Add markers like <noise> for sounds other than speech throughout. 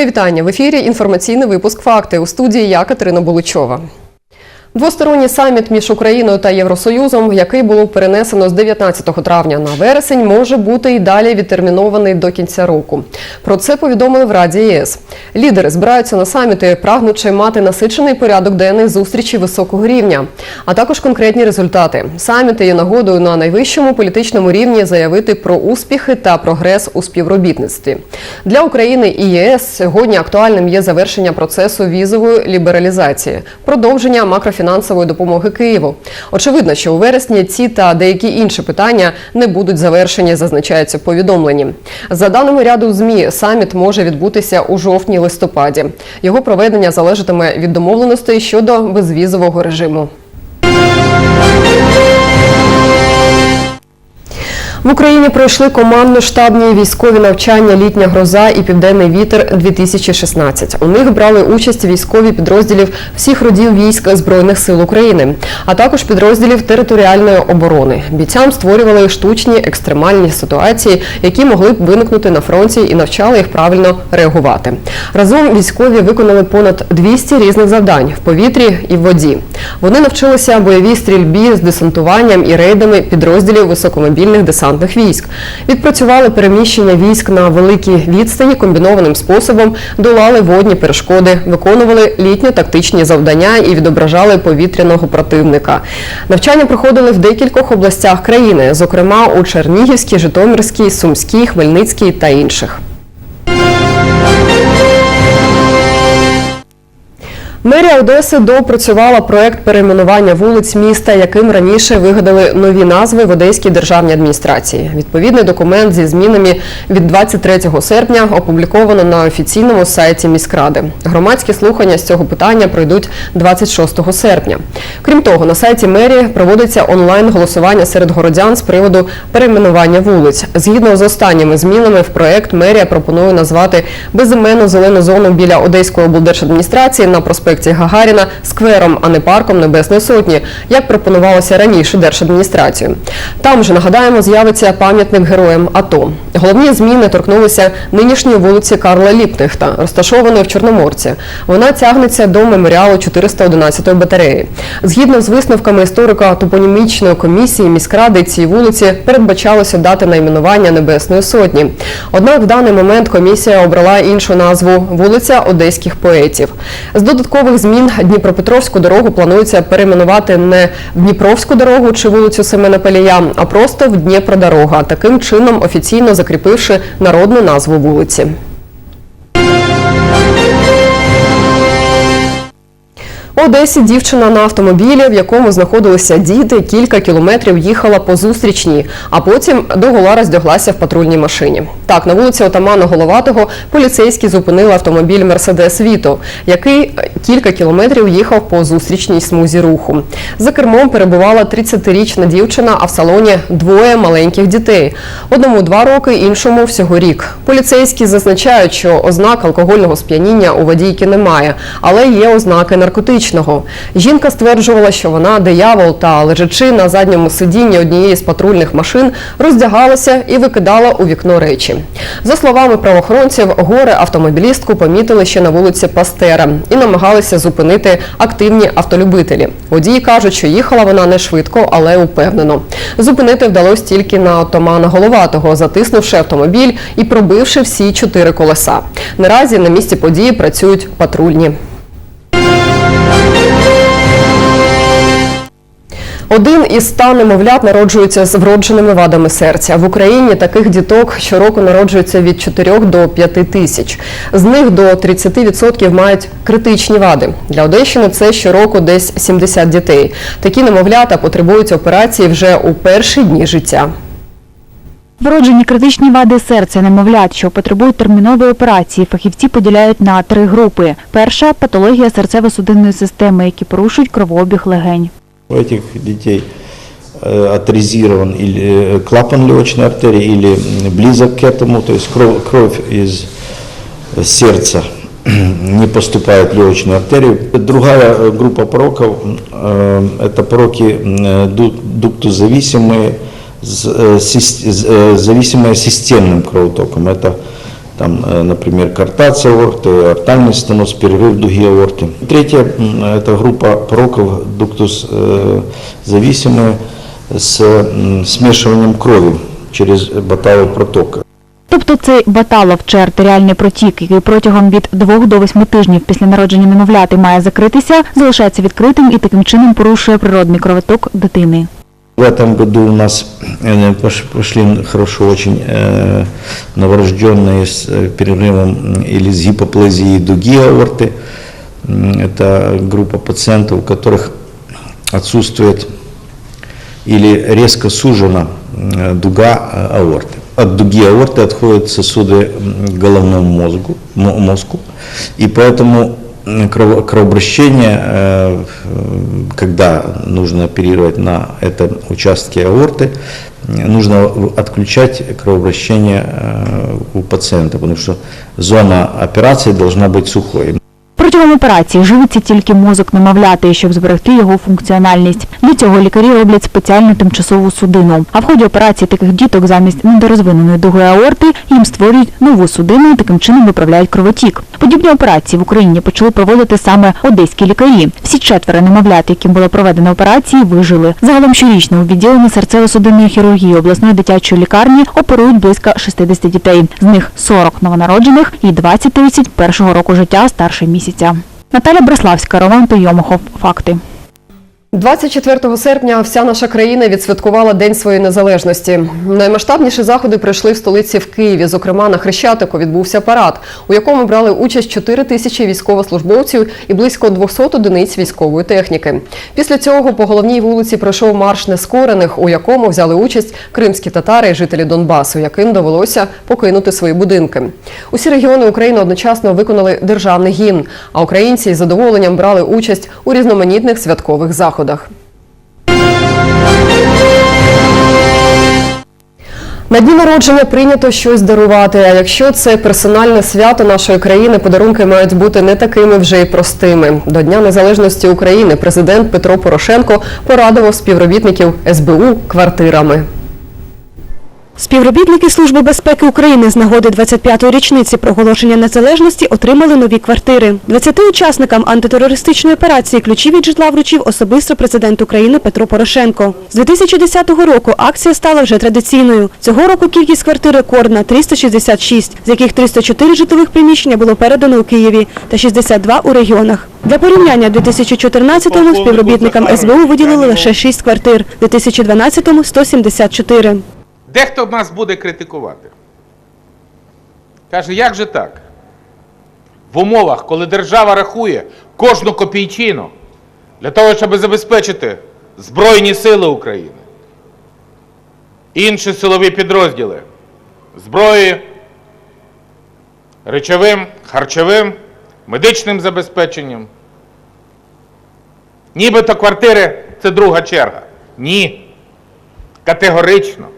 Мої вітання в ефірі. Інформаційний випуск Факти у студії я Катерина Буличова. Двосторонній саміт між Україною та Євросоюзом, який було перенесено з 19 травня на вересень, може бути і далі відтермінований до кінця року. Про це повідомили в Раді ЄС. Лідери збираються на саміти, прагнучи мати насичений порядок денний зустрічі високого рівня, а також конкретні результати. Саміти є нагодою на найвищому політичному рівні заявити про успіхи та прогрес у співробітництві. Для України і ЄС сьогодні актуальним є завершення процесу візової лібералізації, продовження макрофінансової допомоги Києву. Очевидно, що у вересні ці та деякі інші питання не будуть завершені, зазначається в повідомленні. За даними ряду змі, саміт може відбутися у жовтні-листопаді. Його проведення залежатиме від домовленостей щодо безвізового режиму. В Україні пройшли командно-штабні військові навчання Літня гроза і Південний вітер 2016 У них брали участь військові підрозділів всіх родів військ Збройних сил України, а також підрозділів територіальної оборони. Бійцям створювали штучні екстремальні ситуації, які могли б виникнути на фронті і навчали їх правильно реагувати. Разом військові виконали понад 200 різних завдань в повітрі і в воді. Вони навчилися бойовій стрільбі з десантуванням і рейдами підрозділів високомобільних десантних військ. Відпрацювали переміщення військ на великій відстані комбінованим способом, долали водні перешкоди, виконували літньо-тактичні завдання і відображали повітряного противника. Навчання проходили в декількох областях країни, зокрема у Чернігівській, Житомирській, Сумській, Хмельницькій та інших. Мерія Одеси доопрацювала проект перейменування вулиць міста, яким раніше вигадали нові назви в Одеській державній адміністрації. Відповідний документ зі змінами від 23 серпня опубліковано на офіційному сайті міськради. Громадські слухання з цього питання пройдуть 26 серпня. Крім того, на сайті мерії проводиться онлайн голосування серед городян з приводу перейменування вулиць. Згідно з останніми змінами в проект мерія пропонує назвати безіменну зелену зону біля Одеської облдержадміністрації на проспекті Гагаріна сквером, а не парком Небесної Сотні, як пропонувалося раніше держадміністрацією. Там же нагадаємо, з'явиться пам'ятник героям АТО. Головні зміни торкнулися нинішньої вулиці Карла Ліпнихта, розташованої в Чорноморці. Вона тягнеться до меморіалу 411-ї батареї. Згідно з висновками історика топонімічної комісії міськради цій вулиці передбачалося дати найменування Небесної Сотні. Однак в даний момент комісія обрала іншу назву вулиця Одеських поетів. З додаткових змін Дніпропетровську дорогу планується перейменувати не в Дніпровську дорогу чи вулицю Семена Пелія, а просто в Дніпродорога, таким чином офіційно закріпивши народну назву вулиці. Одесі дівчина на автомобілі, в якому знаходилися діти, кілька кілометрів їхала по зустрічній, а потім догола роздяглася в патрульній машині. Так, на вулиці Отамана Головатого поліцейські зупинили автомобіль Мерседес Віто, який кілька кілометрів їхав по зустрічній смузі руху. За кермом перебувала 30-річна дівчина, а в салоні двоє маленьких дітей. Одному два роки, іншому всього рік. Поліцейські зазначають, що ознак алкогольного сп'яніння у водійки немає, але є ознаки наркотичного. Жінка стверджувала, що вона диявол та лежачи на задньому сидінні однієї з патрульних машин, роздягалася і викидала у вікно речі. За словами правоохоронців, горе автомобілістку помітили ще на вулиці Пастера і намагалися зупинити активні автолюбителі. Водії кажуть, що їхала вона не швидко, але упевнено. Зупинити вдалося тільки на отамана Головатого, затиснувши автомобіль і пробивши всі чотири колеса. Наразі на місці події працюють патрульні. Один із ста немовлят народжується з вродженими вадами серця. В Україні таких діток щороку народжується від 4 до 5 тисяч. З них до 30% мають критичні вади. Для Одещини це щороку десь 70 дітей. Такі немовлята потребують операції вже у перші дні життя. Вроджені критичні вади серця немовлят, що потребують термінової операції, фахівці поділяють на три групи. Перша патологія серцево-судинної системи, які порушують кровообіг легень У этих детей э, отрезирован или э, клапан легочной артерии или близок к этому, то есть кровь, кровь из сердца <clears throat> не поступает в легочную артерию. Другая э, группа пороков э, – это пороки э, ду- дуктозависимые, з- э, сис- з- э, зависимые системным кровотоком. Это там, э, например, картация аорты, артальный стеноз, перерыв дуги аорты. Третья м, – это группа пороков дуктус э, зависимые с м, смешиванием крови через баталовый проток. Тобто цей баталов чи артеріальний протік, який протягом від 2 до 8 тижнів після народження немовляти має закритися, залишається відкритим і таким чином порушує природний кровоток дитини. В этом году у нас э, пош- пошли хорошо очень э, новорожденные с э, перерывом или с гипоплазией дуги аорты. Это группа пациентов, у которых отсутствует или резко сужена дуга аорты. От дуги аорты отходят сосуды головному мозгу, мо- мозгу, и поэтому кровообращение, э, в- когда нужно оперировать на этом участке аорты, м, нужно в- отключать кровообращение э, у пациента, потому что зона операции должна быть сухой. Протягом операції живиться тільки мозок немовляти, щоб зберегти його функціональність. Для цього лікарі роблять спеціальну тимчасову судину. А в ході операції таких діток замість недорозвиненої дуги аорти їм створюють нову судину і таким чином виправляють кровотік. Подібні операції в Україні почали проводити саме одеські лікарі. Всі четверо немовлят, яким було проведено операції, вижили. Загалом щорічно у відділенні серцево-судинної хірургії обласної дитячої лікарні оперують близько 60 дітей. З них 40 новонароджених і 20-30 першого року життя старше місяця. Наталя Бреславська, Роман Тойомухов. Факти. 24 серпня вся наша країна відсвяткувала День своєї незалежності. Наймасштабніші заходи пройшли в столиці в Києві. Зокрема, на Хрещатику відбувся парад, у якому брали участь 4 тисячі військовослужбовців і близько 200 одиниць військової техніки. Після цього по головній вулиці пройшов марш нескорених, у якому взяли участь кримські татари і жителі Донбасу, яким довелося покинути свої будинки. Усі регіони України одночасно виконали державний гімн, а українці із задоволенням брали участь у різноманітних святкових заходах. На дні народження прийнято щось дарувати. А якщо це персональне свято нашої країни, подарунки мають бути не такими вже й простими. До Дня Незалежності України президент Петро Порошенко порадував співробітників СБУ квартирами. Співробітники Служби безпеки України з нагоди 25-ї річниці проголошення незалежності отримали нові квартири. 20 учасникам антитерористичної операції ключі від житла вручив особисто президент України Петро Порошенко. З 2010 року акція стала вже традиційною. Цього року кількість квартир рекордна – 366, з яких 304 житлових приміщення було передано у Києві та 62 у регіонах. Для порівняння, в 2014-му співробітникам СБУ виділили лише 6 квартир, в 2012-му – 174. Дехто нас буде критикувати. Каже, як же так? В умовах, коли держава рахує кожну копійчину для того, щоб забезпечити Збройні сили України, інші силові підрозділи, зброєю, речовим, харчовим, медичним забезпеченням. Нібито квартири це друга черга. Ні. Категорично.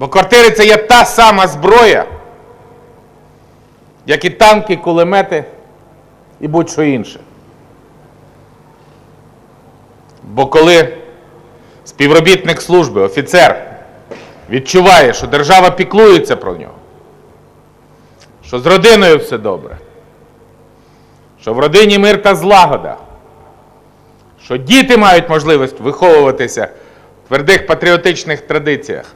Бо квартири це є та сама зброя, як і танки, кулемети і будь-що інше. Бо коли співробітник служби, офіцер відчуває, що держава піклується про нього, що з родиною все добре, що в родині мир та злагода, що діти мають можливість виховуватися в твердих патріотичних традиціях,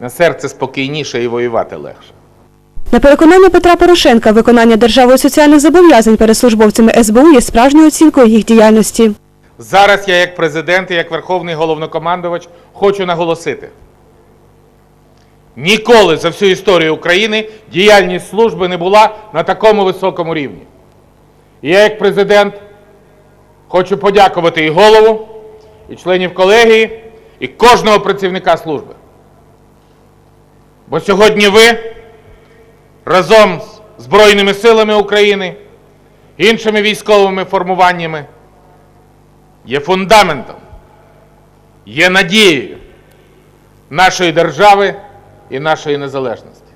на серце спокійніше і воювати легше. На переконання Петра Порошенка, виконання державою соціальних зобов'язань перед службовцями СБУ є справжньою оцінкою їх діяльності. Зараз я, як президент і як верховний головнокомандувач, хочу наголосити: ніколи за всю історію України діяльність служби не була на такому високому рівні. І я, як президент, хочу подякувати і голову, і членів колегії, і кожного працівника служби. Бо сьогодні ви разом з Збройними силами України, іншими військовими формуваннями є фундаментом, є надією нашої держави і нашої незалежності.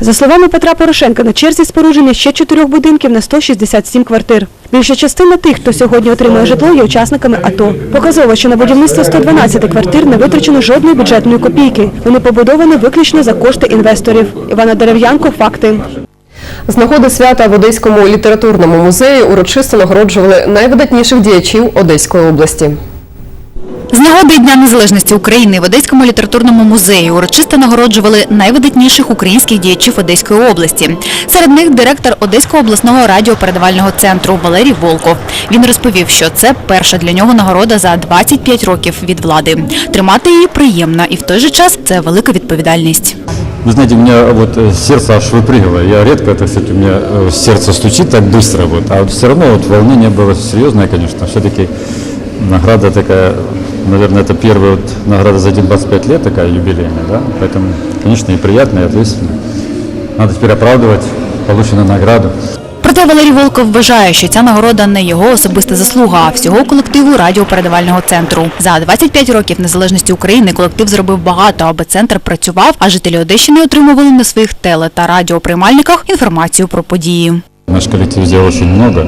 За словами Петра Порошенка, на черзі спорудження ще чотирьох будинків на 167 квартир. Більша частина тих, хто сьогодні отримує житло, є учасниками АТО. Показово, що на будівництво 112 квартир не витрачено жодної бюджетної копійки. Вони побудовані виключно за кошти інвесторів. Івана Дерев'янко, факти. З нагоди свята в Одеському літературному музеї урочисто нагороджували найвидатніших діячів Одеської області. З нагоди Дня Незалежності України в Одеському літературному музеї урочисто нагороджували найвидатніших українських діячів Одеської області. Серед них директор Одеського обласного радіопередавального центру Валерій Волков. Він розповів, що це перша для нього нагорода за 25 років від влади. Тримати її приємно і в той же час це велика відповідальність. Вы знаете, у меня вот э, сердце аж выпрыгивало. Я редко, это, кстати, у меня э, сердце стучит так быстро, вот, а вот все равно вот волнение было серьезное, конечно. Все-таки награда такая, наверное, это первая вот награда за один 25 лет, такая юбилейная, да? Поэтому, конечно, и приятно, и ответственно. Надо теперь оправдывать полученную награду. Проте Валерій Волков вважає, що ця нагорода не його особиста заслуга, а всього колективу радіопередавального центру. За 25 років незалежності України колектив зробив багато, аби центр працював, а жителі Одещини отримували на своїх теле та радіоприймальниках інформацію про події. Наш коллектив сделал очень много с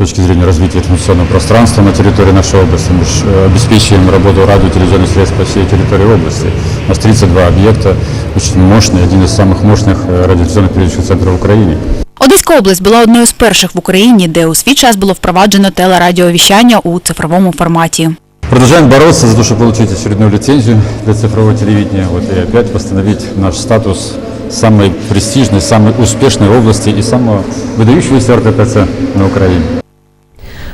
точки зрения развития информационного пространства на территории нашей области. Мы ж, э, обеспечиваем работу радио и телевизионных средств по всей территории области. У нас 32 объекта, очень мощный, один из самых мощных э, радиотелевизионных передачных центров в Украине. Одеська область була одною з перших в Україні, де у свій час було впроваджено телерадіовіщання у цифровому форматі. Продолжаем бороться за то, чтобы получить очередную лицензию для цифрового телевидения вот, и опять восстановить наш статус самой престижной, самой успешной области и самого выдающегося РТПЦ на Украине.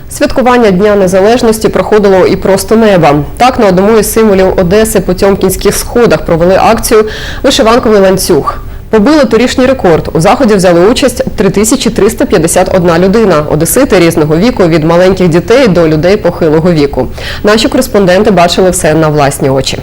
Святкування Дня Незалежності проходило і просто неба. Так, на одному із символів Одеси по Тьомкінських сходах провели акцію Вишиванковий ланцюг. Побили торішній рекорд. У заході взяли участь 3351 людина. Одесити різного віку від маленьких дітей до людей похилого віку. Наші кореспонденти бачили все на власні очі.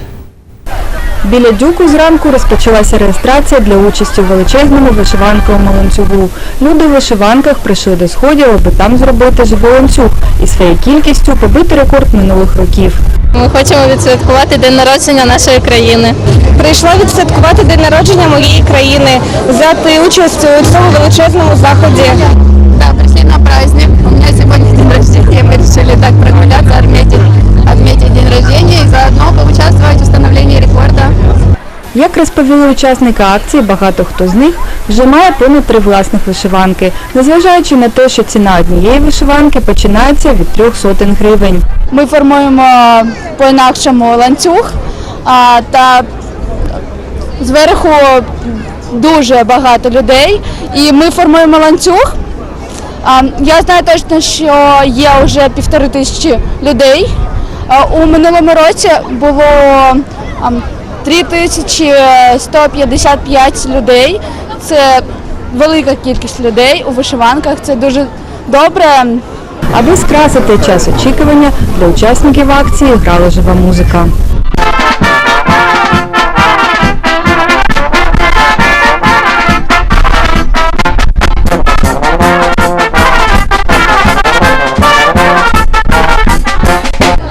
Біля дюку зранку розпочалася реєстрація для участі в величезному вишиванковому ланцюгу. Люди в вишиванках прийшли до сходів, аби там зробити живий ланцюг і своєю кількістю побити рекорд минулих років. Ми хочемо відсвяткувати день народження нашої країни. Прийшла відсвяткувати день народження моєї країни, взяти участь у цьому величезному заході. Як розповіли учасники акції, багато хто з них вже має понад три власних вишиванки, незважаючи на те, що ціна однієї вишиванки починається від трьох сотень гривень. Ми формуємо по-інакшому ланцюг та зверху дуже багато людей. І ми формуємо ланцюг. Я знаю точно, що є вже півтори тисячі людей. У минулому році було 3155 людей. Це велика кількість людей у вишиванках. Це дуже добре. Аби скрасити час очікування, для учасників акції грала жива музика.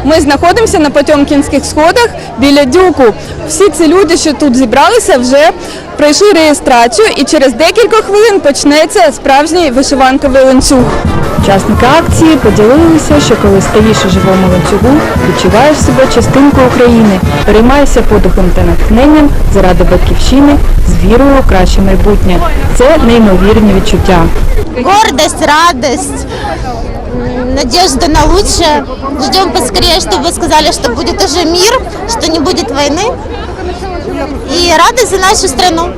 Ми знаходимося на Потьомкінських сходах біля дюку. Всі ці люди, що тут зібралися, вже пройшли реєстрацію, і через декілька хвилин почнеться справжній вишиванковий ланцюг. Учасники акції поділилися, що коли стоїш у живому ланцюгу, відчуваєш себе частинкою України, переймаєшся подихом та натхненням заради батьківщини з вірою у краще майбутнє. Це неймовірні відчуття. гордость, радость, м, надежда на лучшее. Ждем поскорее, чтобы сказали, что будет уже мир, что не будет войны. И радость за нашу страну.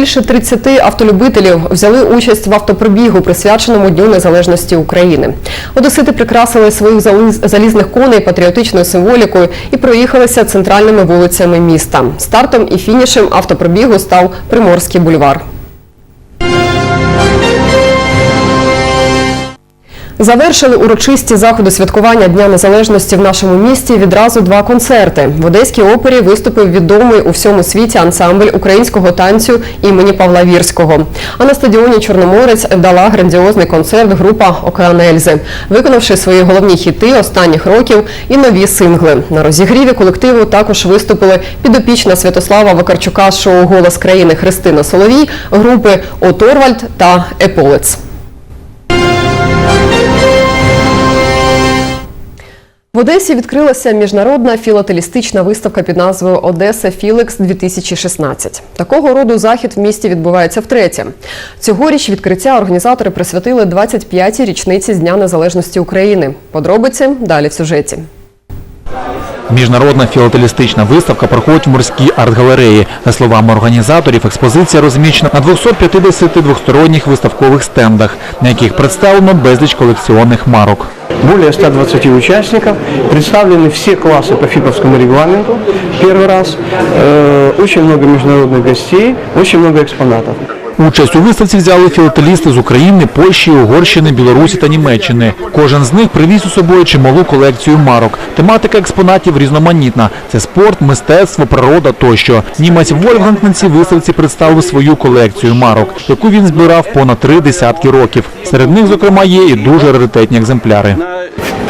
Більше 30 автолюбителів взяли участь в автопробігу, присвяченому Дню Незалежності України. Одесити прикрасили своїх заліз- залізних коней патріотичною символікою і проїхалися центральними вулицями міста. Стартом і фінішем автопробігу став Приморський бульвар. Завершили урочисті заходи святкування Дня Незалежності в нашому місті відразу два концерти. В Одеській опері виступив відомий у всьому світі ансамбль українського танцю імені Павла Вірського. А на стадіоні Чорноморець дала грандіозний концерт група Океан Ельзи, виконавши свої головні хіти останніх років і нові сингли. На розігріві колективу також виступили підопічна Святослава Вакарчука шоу Голос країни Христина Соловій, групи Оторвальд та Еполец. Одесі відкрилася міжнародна філателістична виставка під назвою Одеса Філекс 2016. Такого роду захід в місті відбувається втретє. Цьогоріч відкриття організатори присвятили 25-й річниці з Дня Незалежності України. Подробиці далі в сюжеті. Міжнародна філателістична виставка проходить в морській арт-галереї. За словами організаторів, експозиція розміщена на 250 двосторонніх виставкових стендах, на яких представлено безліч колекціонних марок. Более 120 участников, представлены все классы по ФИПовскому регламенту, первый раз, Э, очень много международных гостей, очень много экспонатов. Участь у виставці взяли філателісти з України, Польщі, Угорщини, Білорусі та Німеччини. Кожен з них привіз у собою чималу колекцію марок. Тематика експонатів різноманітна: це спорт, мистецтво, природа тощо. Німець Вольфганг на цій виставці представив свою колекцію марок, яку він збирав понад три десятки років. Серед них, зокрема, є і дуже раритетні екземпляри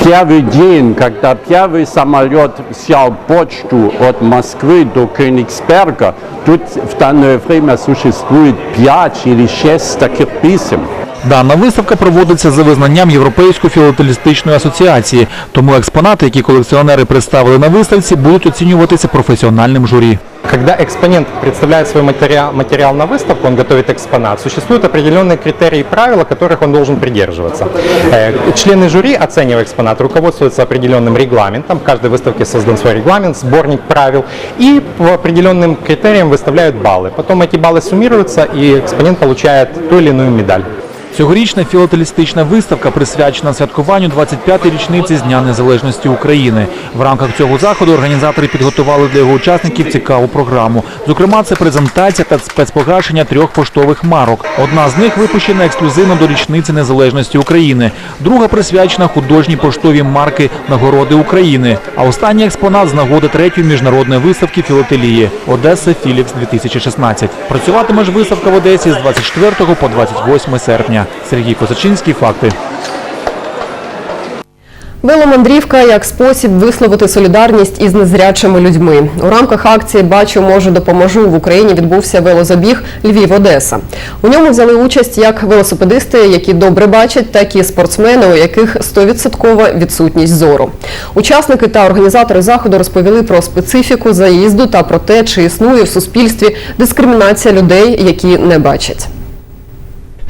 Первый день, когда первый самолет взял почту от Москвы до Königsberga, тут в данное время существует 5 или 6 таких писем. Дана виставка проводиться за визнанням Європейської філателістичної асоціації, тому експонати, які колекціонери представили на виставці, будуть оцінюватися професіональним журі. Когда экспонент представляет свой материал, материал на выставку, он готовит экспонат, существуют определенные критерии и правила, которых он должен придерживаться. Э, Члены жюри, оценивая экспонат, руководствуются определенным регламентом. В каждой выставке создан свой регламент, сборник правил. И по определенным критериям выставляют баллы. Потом эти баллы суммируются, и экспонент получает ту или иную медаль. Цьогорічна філателістична виставка присвячена святкуванню 25-ї річниці з Дня Незалежності України. В рамках цього заходу організатори підготували для його учасників цікаву програму. Зокрема, це презентація та спецпогашення трьох поштових марок. Одна з них випущена ексклюзивно до річниці Незалежності України. Друга присвячена художній поштовій марки Нагороди України. А останній експонат з нагоди третьої міжнародної виставки філателії Одеса Філікс 2016. Працюватиме ж виставка в Одесі з 24 по 28 серпня. Сергій Козачинський. Факти. Веломандрівка як спосіб висловити солідарність із незрячими людьми. У рамках акції Бачу, можу, допоможу в Україні відбувся велозабіг Львів-Одеса. У ньому взяли участь як велосипедисти, які добре бачать, так і спортсмени, у яких 100% відсутність зору. Учасники та організатори заходу розповіли про специфіку заїзду та про те, чи існує в суспільстві дискримінація людей, які не бачать.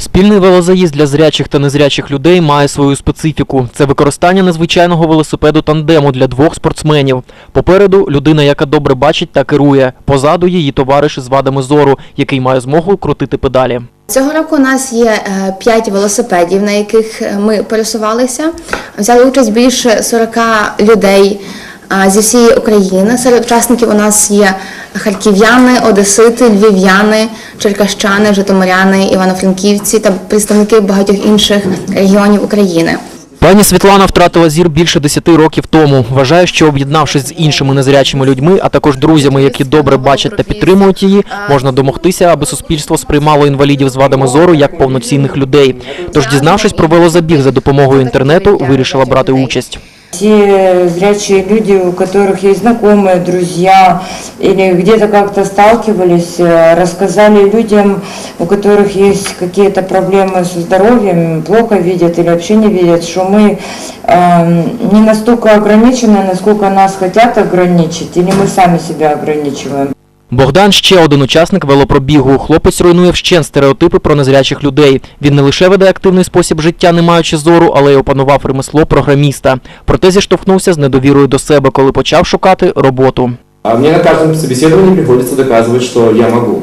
Спільний велозаїзд для зрячих та незрячих людей має свою специфіку. Це використання незвичайного велосипеду тандему для двох спортсменів. Попереду людина, яка добре бачить та керує. Позаду її товариш із вадами зору, який має змогу крутити педалі. Цього року у нас є е, 5 велосипедів, на яких е, ми пересувалися. Взяли участь більше 40 людей зі всієї України. Серед учасників у нас є харків'яни, одесити, львів'яни, черкащани, житомиряни, івано-франківці та представники багатьох інших регіонів України. Пані Світлана втратила зір більше 10 років тому. Вважає, що об'єднавшись з іншими незрячими людьми, а також друзями, які добре бачать та підтримують її, можна домогтися, аби суспільство сприймало інвалідів з вадами зору як повноцінних людей. Тож, дізнавшись про велозабіг за допомогою інтернету, вирішила брати участь. Те зрячие люди, у которых есть знакомые, друзья или где-то как-то сталкивались, э, рассказали людям, у которых есть какие-то проблемы со здоровьем, плохо видят или вообще не видят, что мы э, не настолько ограничены, насколько нас хотят ограничить, или мы сами себя ограничиваем. Богдан ще один учасник велопробігу. Хлопець руйнує вщент стереотипи про незрячих людей. Він не лише веде активний спосіб життя, не маючи зору, але й опанував ремесло програміста. Проте зіштовхнувся з недовірою до себе, коли почав шукати роботу. А мне на каждом собеседовании приходится доказывать, что я могу.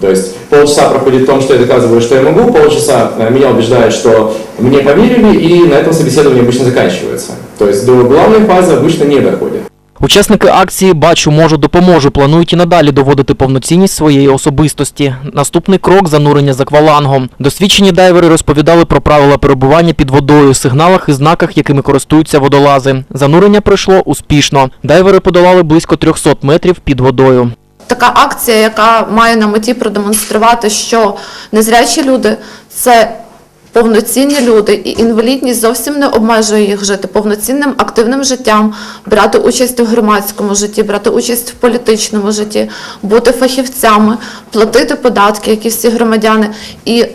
То есть полчаса проходит в том, что я доказываю, что я могу, полчаса э, меня убеждают, что мне поверили, и на этом собеседование обычно заканчивается. То есть до главной фазы обычно не доходит. Учасники акції Бачу, можу, допоможу планують і надалі доводити повноцінність своєї особистості. Наступний крок занурення з аквалангом. Досвідчені дайвери розповідали про правила перебування під водою, сигналах і знаках, якими користуються водолази. Занурення пройшло успішно. Дайвери подолали близько 300 метрів під водою. така акція, яка має на меті продемонструвати, що незрячі люди це повноцінні люди, і інвалідність зовсім не обмежує їх жити повноцінним активним життям, брати участь в громадському житті, брати участь в політичному житті, бути фахівцями, платити податки, як і всі громадяни, і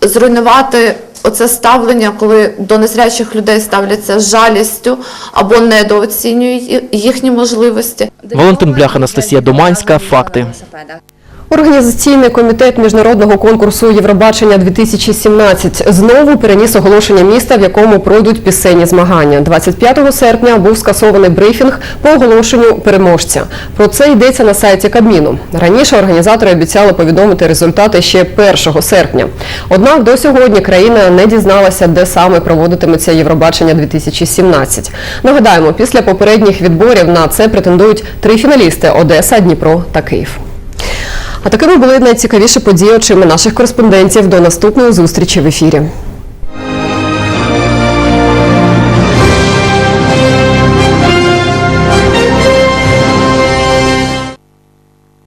зруйнувати. Оце ставлення, коли до незрячих людей ставляться жалістю або недооцінюють їхні можливості. Валентин Блях, Анастасія Доманська. Факти. Організаційний комітет міжнародного конкурсу Євробачення 2017 знову переніс оголошення міста, в якому пройдуть пісенні змагання. 25 серпня був скасований брифінг по оголошенню переможця. Про це йдеться на сайті Кабміну. Раніше організатори обіцяли повідомити результати ще 1 серпня. Однак до сьогодні країна не дізналася, де саме проводитиметься Євробачення 2017. Нагадаємо, після попередніх відборів на це претендують три фіналісти – Одеса, Дніпро та Київ. А такими були найцікавіші події очима наших кореспондентів. До наступної зустрічі в ефірі.